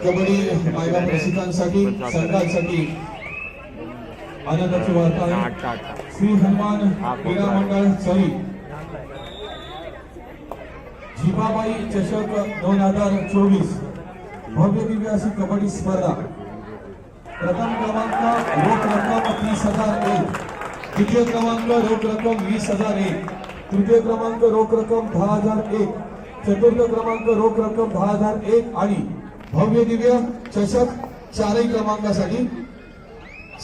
कबड्डी महिला प्रशिक्षकांसाठी संघांसाठी आनंदाची वार्ता आहे. आठ आठ श्री हनुमान क्रीडा मंडळ सरी. झिबाबाई चषक दोन हजार चोवीस. भव्य दिव्य अशी कबड्डी स्पर्धा. प्रथम क्रमांक रोख रक्कम तीस हजार एक. द्वितीय क्रमांक रोख रक्कम वीस हजार एक. तृतीय क्रमांक रोख रक्कम दहा हजार एक. चतुर्थ क्रमांक रोख रक्कम दहा हजार एक आणि भव्य दिव्य चषक चारही क्रमांकासाठी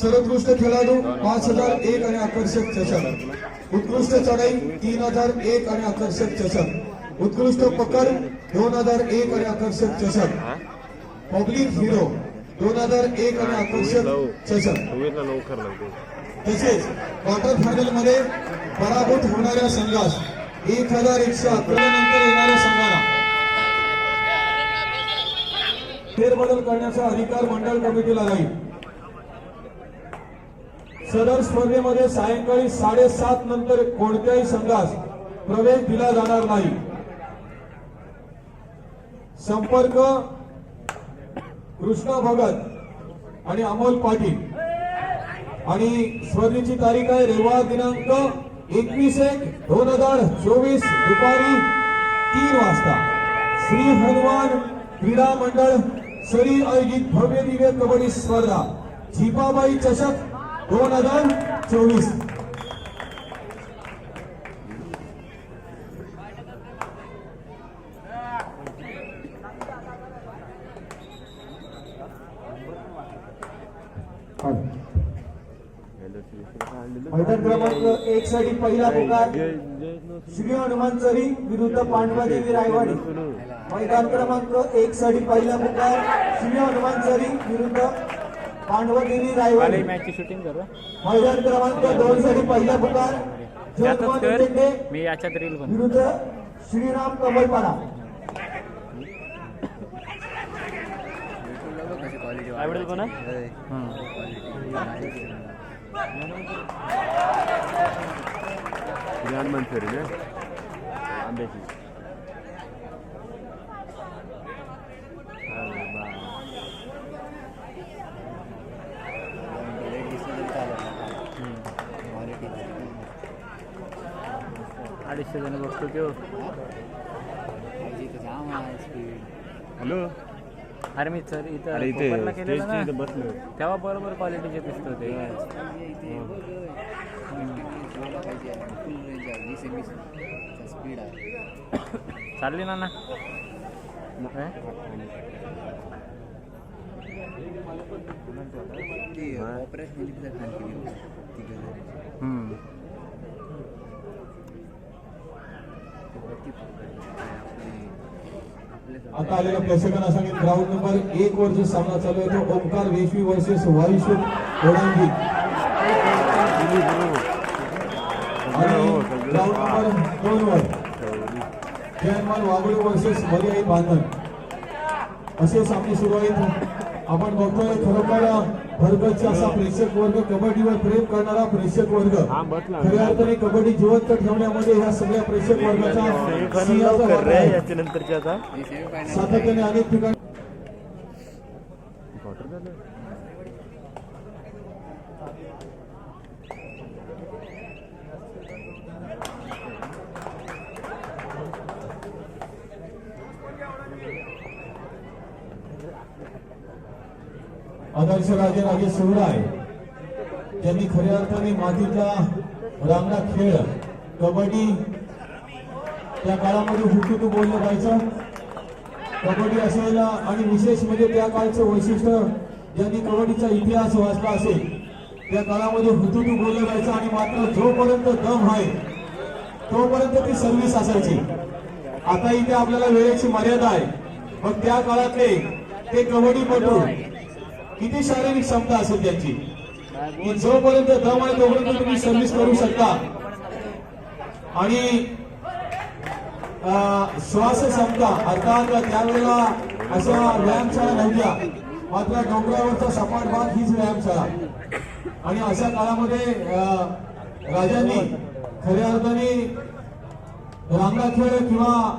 सर्वोत्कृष्ट खेळाडू पाच हजार एक आणि आकर्षक चषक उत्कृष्ट चढाई तीन हजार एक आणि आकर्षक चषक उत्कृष्ट पकड दोन हजार एक आणि आकर्षक चषक पब्लिक हिरो दोन हजार एक आणि आकर्षक चषक तसेच क्वार्टर फायनलमध्ये पराभूत होणाऱ्या संघास एक हजार एकशे अकरा नंतर येणाऱ्या संघाला. फेरबदल करण्याचा अधिकार मंडळ कमिटीला राहील. सदर स्पर्धेमध्ये सायंकाळी साडेसात नंतर कोणत्याही संघास प्रवेश दिला जाणार नाही. संपर्क कृष्णा भगत आणि अमोल पाटील. आणि स्पर्धेची तारीख आहे रविवार दिनांक एकवीस एक दोन हजार चोवीस दुपारी तीन वाजता. श्री हनुमान क्रीडा मंडळ सरी आयोजित भव्य दिव्य कबड्डी स्पर्धा. झिपाबाई चषक दोन हजार चोवीस. मैदान क्रमांक एक साठी पहिला पुकार श्री हनुमान चरी विरुद्ध पांडवादेवी रायवाडी. मैदान क्रमांक एक साठी पहिला पुकार श्री हनुमान चरी विरुद्ध पांडवादेवी रायवाडी मॅचची शूटिंग करू. मैदान क्रमांक दोन साठी पहिला पुकार. त्यातच कर. मी याच्यात रील बनवतो. विरुद्ध श्रीराम कमलपाडा. आवडेल पण आंब्याची अरे बा. अडीचशे जण बघतो तो हॅलो. अरे मी सर इथं कोपरला केलेलं ना. बसलो तेव्हा बरोबर क्वालिटीचे दिसत होते. स्पीड आहे चालली ना ना ऑपरेशनमध्ये सुद्धा खाली केली होती. ती गजर. हम्म. वरती पकडली. आपली- आपल्या आता आलेल्या प्रेक्षकांना सांगितलं ग्राउंड नंबर एक वर जो सामना चालू आहे तो ओंकार वेशवी वर्सेस वायुशू आणि ग्राउंड नंबर दोन वर जयमान वागुळे वर्सेस मर्याई बांधण असे सामने सुरू आहेत. आपण बघतोय खरोखर भरगतचा असा प्रेक्षक वर्ग कबड्डीवर प्रेम करणारा प्रेक्षक वर्ग. खऱ्या अर्थाने कबड्डी जिवंत ठेवण्यामध्ये ह्या सगळ्या प्रेक्षक वर्गाचा सातत्याने अनेक ठिकाणी क्वार्टर झालं आदर्श राजे राजे शिवराय त्यांनी खऱ्या अर्थाने मातीचा रांगडा खेळ कबड्डी त्या काळामध्ये हुतूतू बोललं जायचं. कबड्डी असेल आणि विशेष म्हणजे त्या काळचं वैशिष्ट्य ज्यांनी कबड्डीचा इतिहास वाचला असेल त्या काळामध्ये हुतुतू बोललं जायचं आणि मात्र जोपर्यंत दम आहे तोपर्यंत ती सर्व्हिस असायची. आता इथे आपल्याला वेळेची मर्यादा आहे. मग त्या काळातले ते कबड्डीपटू किती शारीरिक क्षमता असेल त्यांची? की जोपर्यंत दम आहे तोपर्यंत तुम्ही सर्व्हिस करू शकता. आणि अं, श्वास क्षमता अर्थात त्यावेळेला अशा व्यायामशाळा नव्हत्या. मात्र डोंगरावरचा सपाट भाग हीच व्यायामशाळा. आणि अशा काळामध्ये राजांनी खऱ्या अर्थाने रांगा खेळ किंवा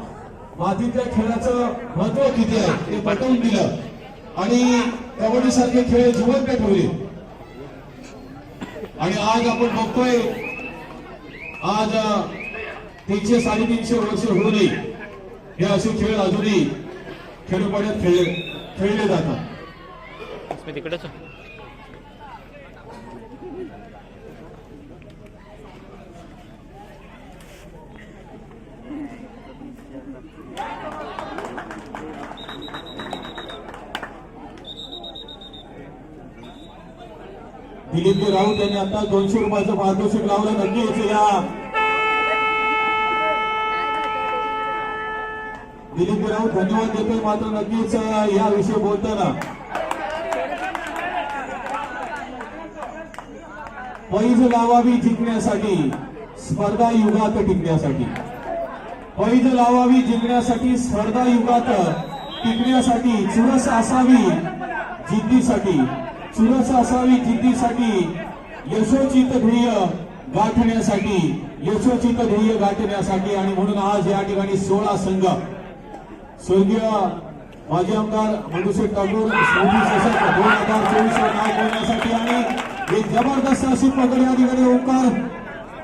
मातीतल्या खेळाचं महत्त्व किती आहे ते पटवून दिलं. आणि कबड्डी सारखे खेळ जिवंत ठेवले. आणि आज आपण बघतोय आज तीनशे साडेतीनशे वर्ष होऊ नये. हे असे खेळ अजूनही खेडोपाड्यात खेळ खेळले जातात. दिलीप राऊत यांनी आता दोनशे रुपयाचं पारितोषिक लावलं. नक्की या. दिलीप राऊत धन्यवाद देतोय मात्र नक्कीच या विषयी बोलताना. पैज लावावी जिंकण्यासाठी स्पर्धा युगात टिकण्यासाठी. पैज लावावी जिंकण्यासाठी स्पर्धा युगात टिकण्यासाठी चुरस असावी जिद्दीसाठी चुरस असावी जिद्दीसाठी यशोचित ध्येय गाठण्यासाठी यशोचित ध्येय गाठण्यासाठी आणि म्हणून आज या ठिकाणी सोळा संघ. स्वर्गीय माजी आमदार मधुशेठ ठाकूर स्मृती दोन हजार चोवीस नाव करण्यासाठी आणि एक जबरदस्त अशी पकड या ठिकाणी ओंकार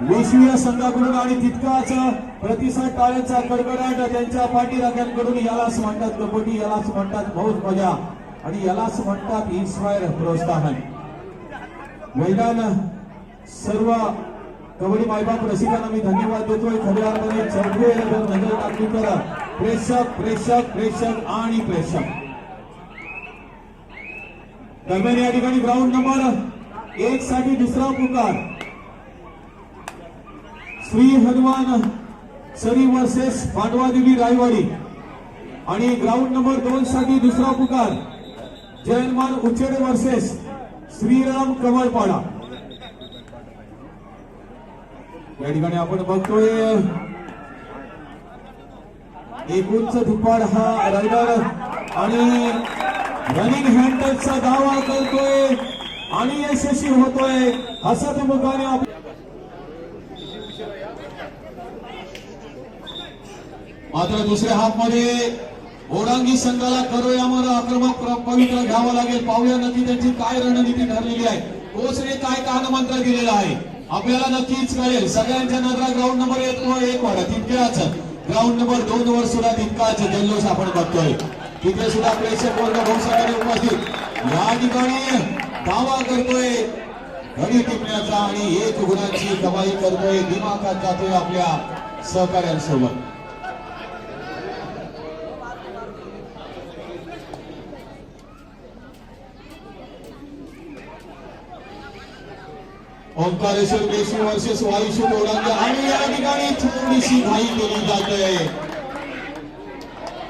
वेशवीय संघाकडून आणि तितकाच प्रतिसाद टाळ्यांचा कडकडाट त्यांच्या पाठीराख्यांकडून यालाच म्हणतात कबड्डी यालाच म्हणतात बहुत मजा. आणि यालाच म्हणतात इन्स्पायर प्रोत्साहन मैदान सर्व कबड्डी मायबाप रसिकांना मी धन्यवाद देतोय खऱ्या अर्थाने चौथे जर नजर टाकली तर प्रेक्षक प्रेक्षक प्रेक्षक आणि प्रेक्षक. दरम्यान या ठिकाणी ग्राउंड नंबर एक साठी दुसरा पुकार. श्री हनुमान सरी वर्सेस पांडवादेवी रायवाडी. आणि ग्राउंड नंबर दोन साठी दुसरा पुकार. जयनमान उच्चेड वर्सेस श्रीराम कमळपाडा. या ठिकाणी आपण बघतोय एक उंच हा रायडर आणि रनिंग हँडलचा दावा करतोय आणि यशस्वी होतोय हसत मुखाने आपण मात्र दुसऱ्या हाफमध्ये ओडांगी संघाला करो यावर आक्रमक पवित्र घ्यावं लागेल. पाहूया नक्की त्यांची काय रणनीती ठरलेली आहे. कोचने काय कानमंत्र दिलेला आहे? आपल्याला नक्कीच कळेल. सगळ्यांच्या नजरा ग्राउंड नंबर एक वर एक वर तितक्याच ग्राउंड नंबर दोन वर सुद्धा तितकाच जल्लोष आपण बघतोय. तिथे सुद्धा प्रेक्षक वर्ग बहुसंख्येने उपस्थित. या ठिकाणी दावा करतोय. घडी टिपण्याचा आणि एक गुणांची कमाई करतोय. दिमाखात जातोय आपल्या सहकाऱ्यांसोबत. ओंकारेश्वर पेशवी वर्सेस वायुशू ओळंगे आणि या ठिकाणी थोडीशी घाई केली जाते.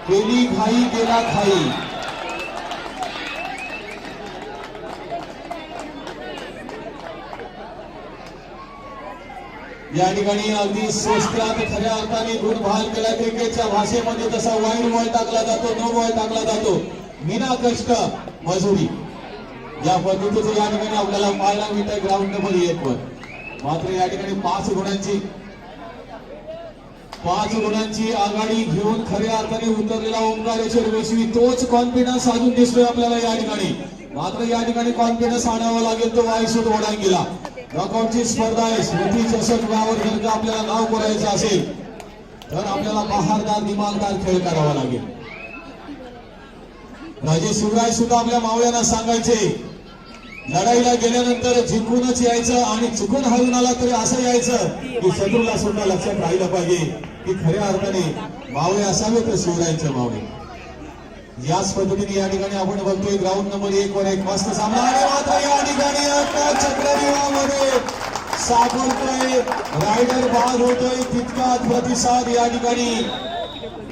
केली घाई गेला घाई या ठिकाणी अगदी स्वस्तात खऱ्या अर्थाने गुण गुणभाल केला. क्रिकेटच्या भाषेमध्ये तसा वाईट बॉल टाकला जातो नो बॉल टाकला जातो. विना कष्ट मजुरी. या पद्धतीचं या ठिकाणी आपल्याला पाहायला मिळतंय ग्राउंड नंबर एक वर. मात्र या ठिकाणी पाच गुणांची पाच गुणांची आघाडी घेऊन खऱ्या अर्थाने उतरलेला ओंकारेश्वर वेशवी तोच कॉन्फिडन्स अजून दिसतोय आपल्याला या ठिकाणी. मात्र या ठिकाणी कॉन्फिडन्स आणावा लागेल तो वायसूट ओढांगीला नॉकआउटची स्पर्धा आहे. स्मृती चषक व्यावर जर का आपल्याला नाव करायचं असेल तर आपल्याला बहारदार दिमागदार खेळ करावा लागेल. राजे शिवराय सुद्धा आपल्या मावळ्यांना सांगायचे लढाईला गेल्यानंतर जिंकूनच यायचं आणि चुकून हरून आला तरी असं यायचं की शत्रूला सुद्धा लक्षात राहिलं पाहिजे. की खऱ्या अर्थाने मावळे असावे तर शिवरायांचे मावळे? याच पद्धतीने या ठिकाणी आपण बघतोय ग्राउंड नंबर एक वर एक मस्त सामना. आणि मात्र या ठिकाणी आता चक्रव्यूहामध्ये सापडतोय रायडर बाद होतोय. तितकाच प्रतिसाद या ठिकाणी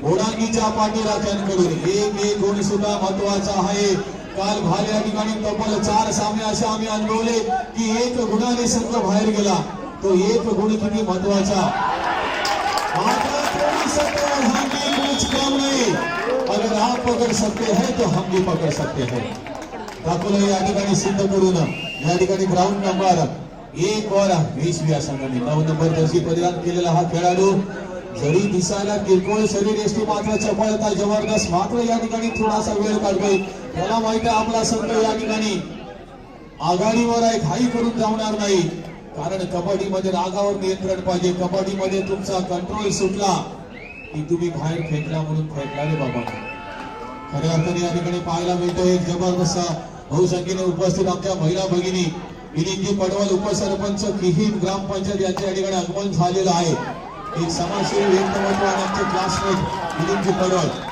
घोडांगीच्या पाटीराजांकडून एक एक गुण सुद्धा महत्त्वाचा आहे. काल भाल या ठिकाणी तब्बल चार सामने असे आम्ही अनुभवले की एक गुणाने संघ बाहेर गेला. तो एक गुण किती महत्त्वाचा? कुछ कम नहीं. अगर आप पकड़ सकते हैं तो हम भी पकड़ सकते हैं. दाखवलं या ठिकाणी सिद्ध करून या ठिकाणी ग्राउंड नंबर एक वर वीस या संघाने नऊ नंबर दर्शी परिधान केलेला हा खेळाडू. जरी दिसायला किरकोळ शरीर एसटी मात्र चपळता जबरदस्त. मात्र या ठिकाणी थोडासा वेळ काढतोय. त्याला माहिती आहे आपला संघ या ठिकाणी आघाडीवर आहे घाई करून जाणार नाही. कारण कबड्डीमध्ये रागावर नियंत्रण पाहिजे. कबड्डीमध्ये तुमचा कंट्रोल सुटला की तुम्ही बाहेर फेकला म्हणून फेकला रे बाबा. खऱ्या अर्थाने या ठिकाणी पाहायला मिळतोय एक जबरदस्त बहुसंख्येने उपस्थित आमच्या महिला भगिनी विनिजी पडवल उपसरपंच किहीन ग्रामपंचायत यांच्या ठिकाणी आगमन झालेलं आहे. एक समाजसेवी व्यक्तिमत्व आणि आमचे क्लासमेट विनिजी पडवल.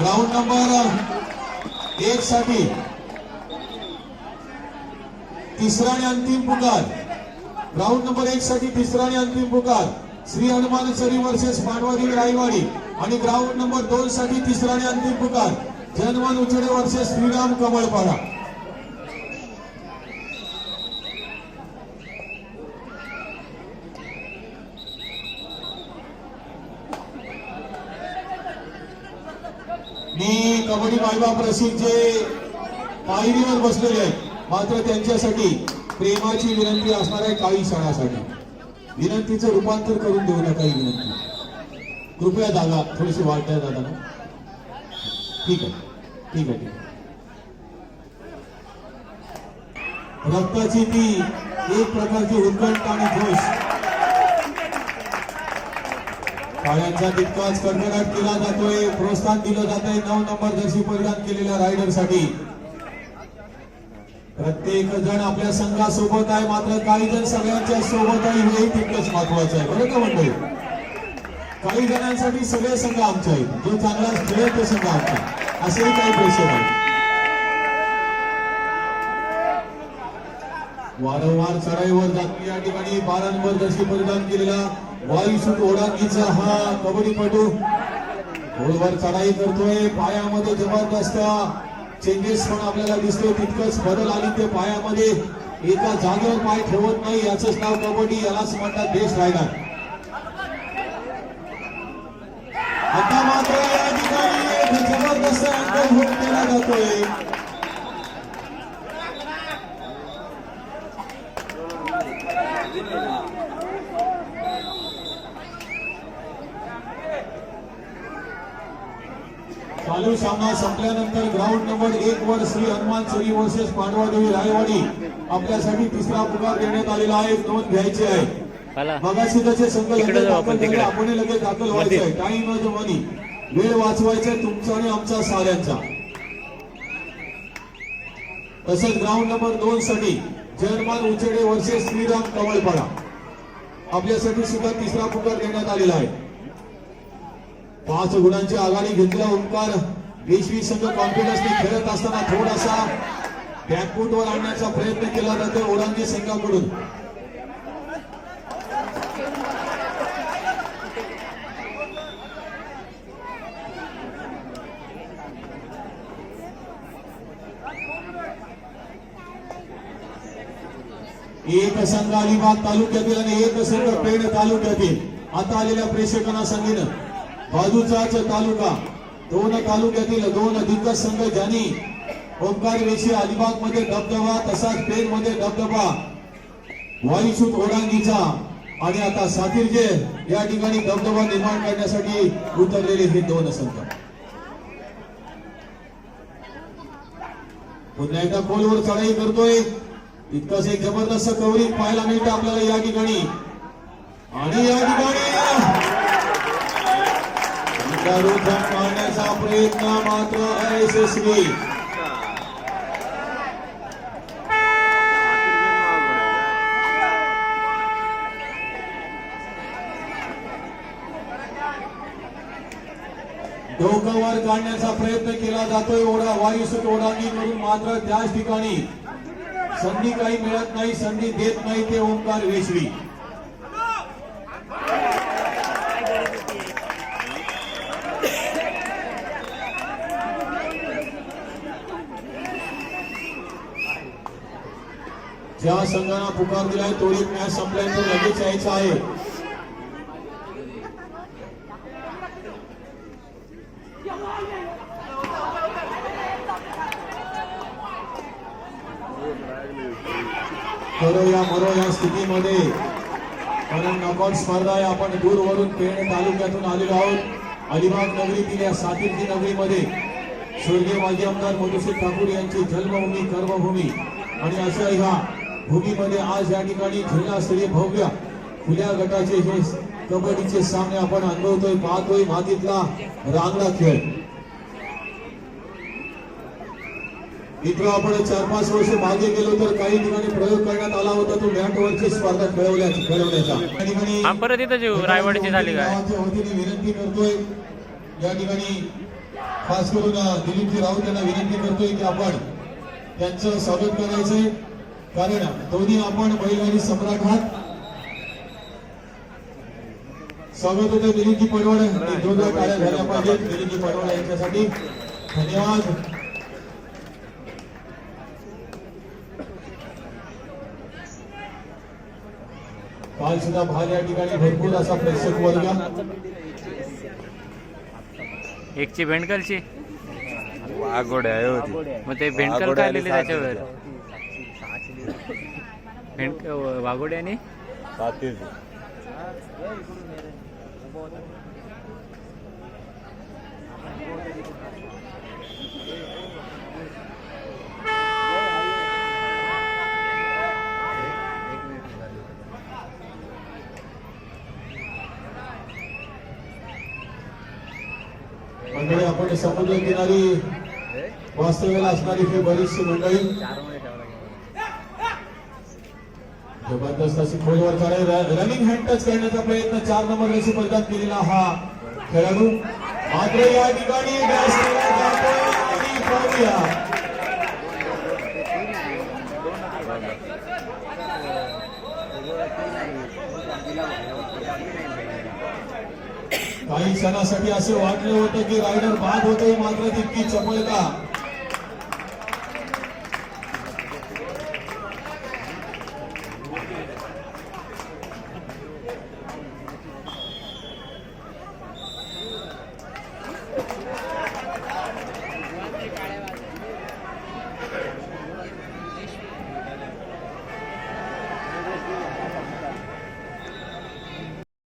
ग्राउंड नंबर uh, एक साठी. तिसरा आणि अंतिम पुकार. ग्राउंड नंबर एक साठी तिसरा आणि अंतिम पुकार. श्री हनुमान सरी वर्सेस पांडवादेवी रायवाडी. आणि ग्राउंड नंबर दोन साठी तिसरा आणि अंतिम पुकार. जनमान उचडे वर्सेस श्रीराम कमळपाडा मी कबड्डी मायबा रसिक जे पायरीवर बसलेले आहेत. मात्र त्यांच्यासाठी प्रेमाची विनंती असणार आहे काही क्षणासाठी विनंतीचं रूपांतर करून देऊ नका ही विनंती. कृपया दादा थोडीशी वाटताय दादा ना ठीक आहे ठीक आहे ठीक आहे. रक्ताची ती एक प्रकारची उत्कंठ आणि घोष. टाळ्यांचा तितकाच कर्णघात केला जातोय. प्रोत्साहन दिलं जात आहे नऊ नंबर जर्सी परिधान केलेल्या रायडरसाठी प्रत्येक जण आपल्या संघासोबत आहे. मात्र काही जण सगळ्यांच्या सोबत आहे हे तितकंच महत्वाचं आहे. बरोबर का काही जणांसाठी सगळे संघ आमचे आहेत. जो चांगला खेळेल तो संघ आमचा असेही काही प्रेशर आहे वारंवार चढाईवर जातली या ठिकाणी बारांवर नंबर जर्सी परिधान केलेला वायुसूट ओढांगीचा हा कबड्डीपटू. घोडवर चढाई करतोय पायामध्ये जबरदस्त चेंजेस पण आपल्याला दिसतोय तितकंच बदल आली ते पायामध्ये. एका जागेवर पाय ठेवत नाही याचंच नाव कबड्डी यालाच म्हणतात देश रायडर. आता मात्र या ठिकाणी जबरदस्त अँगल हुक केला जातोय चालू सामना संपल्यानंतर ग्राउंड नंबर एक वर श्री हनुमान चरी वर्सेस पांडवादेवी रायवाडी आपल्यासाठी तिसरा पुकार देण्यात आलेला आहे. नोंद घ्यायची आहे मगाशी जसे संघ लगेच आपण दाखल झाले. तिकडे. आपण लगेच दाखलमध्ये. व्हायचंय टाइम ऑफ मनी वेळ वाचवायचा तुमचा आणि आमचा साऱ्यांचा. तसंच ग्राउंड नंबर दोन साठी जर्मन उचेडे वर्सेस श्रीराम कमळपाडा. आपल्यासाठी सुद्धा तिसरा पुकार देण्यात आलेला आहे. पाच गुणांची आघाडी घेतला ओंकार. वीस संघ कॉन्फिडन्सने खेळत असताना थोडासा बॅकफूटवर आणण्याचा प्रयत्न केला जातो ओरांगी संघाकडून. एक संघ अलिबाग तालुक्यातील आणि एक संघ पेड तालुक्यातील. आता आलेल्या प्रेक्षकांना सांगितलं बाजूचाच तालुका दोन तालुक्यातील दोन दिग्गज संघ ज्यांनी ओंकार वेशी अलिबागमध्ये धबधबा तसाच पेन मध्ये दबदबा वायुसूत ओडांगीचा आणि आता साथीरजे या ठिकाणी दबदबा निर्माण करण्यासाठी उतरलेले हे दोन संघ. पुन्हा एकदा खोलवर चढाई करतोय. इतकंच एक जबरदस्त कवरिंग पाहायला मिळतं आपल्याला या ठिकाणी. आणि या ठिकाणी दारू पाण्याचा प्रयत्न मात्र अयशस्वी डोकं काढण्याचा प्रयत्न केला जातोय ओढा वायुसुट ओढांनी म्हणून मात्र त्याच ठिकाणी संधी काही मिळत नाही संधी देत नाही ते ओंकार वेशवी ज्या संघाला पुकार दिलाय तोडीत मॅच संपल्यानंतर लगेच यायचं आहे. या मरो या स्थितीमध्ये. कारण नॉकआउट स्पर्धा आहे आपण दूरवरून पेण तालुक्यातून आलेलो आहोत. अलिबाग नगरीतील या सातिर्जी नगरीमध्ये स्वर्गीय माजी आमदार मधुसूर ठाकूर यांची जन्मभूमी कर्मभूमी. आणि अशा ह्या भूमीमध्ये आज या ठिकाणी जिल्हास्तरीय भव्य खुल्या गटाचे हे कबड्डीचे सामने आपण अनुभवतोय पाहतोय मातीतला रांगडा खेळ. इथं आपण चार पाच वर्ष मागे गेलो तर काही ठिकाणी प्रयोग करण्यात आला होता. तो मॅटवरची स्पर्धा खेळवल्या खेळवण्याचा. ठिकाणी परत इथं जीव रायवाडीची झाली काय? वतीने विनंती करतोय. या ठिकाणी खास करून दिलीपजी राऊत यांना विनंती करतोय की आपण त्यांचं स्वागत करायचंय. कारण दोन्ही आपण बैलगाडी सम्राट आहात. स्वागत होतं दिलीपजी पडवळ एक दोन वेळा टाळ्या झाल्या पाहिजेत. दिलीपजी पडवळ यांच्यासाठी. धन्यवाद. काल सुद्धा भाल या ठिकाणी भरपूर असा प्रेक्षक वर्ग. एकची भेंडकलची? आगोड आहे होती. मग ते भेंडकल लिहिले त्याच्यावर. भेंड वाघोडे आणि? मंडळी आपण समुद्र किनारी वास्तव्याला असणारी ही बरीचशी मंडळी जबरदस्त अशी खोलवर चालेल रनिंग हँड टच करण्याचा प्रयत्न चार नंबर रेषे परिधान केलेला हा खेळाडू. मात्र या ठिकाणी काही क्षणासाठी असं वाटलं होतं की रायडर बाद होते मात्र तितकी चपळता.